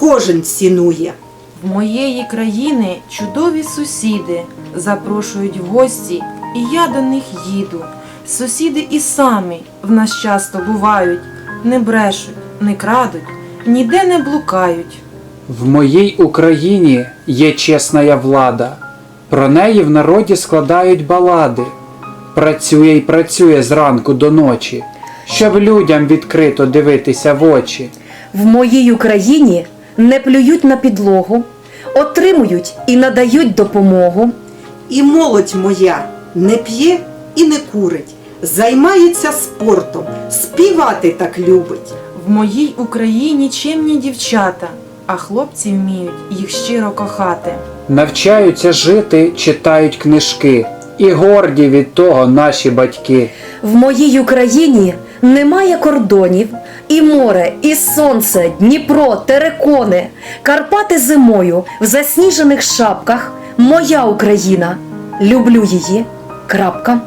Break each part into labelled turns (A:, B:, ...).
A: кожен цінує.
B: В моєї країни чудові сусіди запрошують в гості, і я до них їду. Сусіди і самі в нас часто бувають, не брешуть, не крадуть, ніде не блукають.
C: В моїй Україні є чесна влада. Про неї в народі складають балади. Працює й працює зранку до ночі, щоб людям відкрито дивитися в очі.
D: В моїй Україні не плюють на підлогу, отримують і надають допомогу.
A: І молодь моя не п'є і не курить, займається спортом, співати так любить.
B: В моїй Україні чемні дівчата, а хлопці вміють їх щиро кохати.
C: Навчаються жити, читають книжки, і горді від того наші батьки.
D: В моїй Україні немає кордонів, і море, і сонце, Дніпро, терекони, Карпати зимою в засніжених шапках. Моя Україна. Люблю її. Крапка.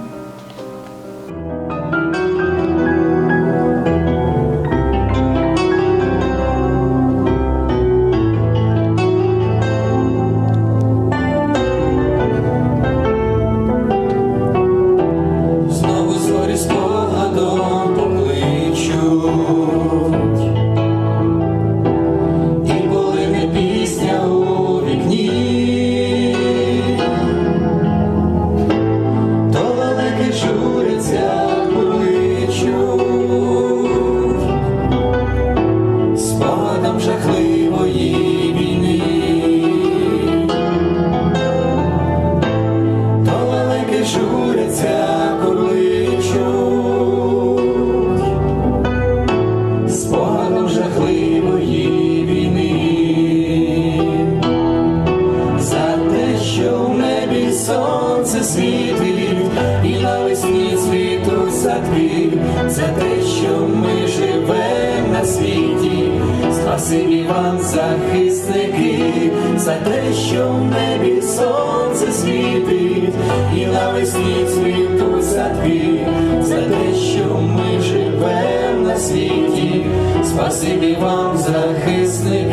E: Журяться кличуть, спогадом жахливої війни, за те, що в небі сонце світить, і навесні цвітуть садки, за те, що ми живемо на світі, спасибі вам, захисники, за те, що в небі сонце світить, і навесні цвітуть садки, за те, на світі, спасибі вам, захисники.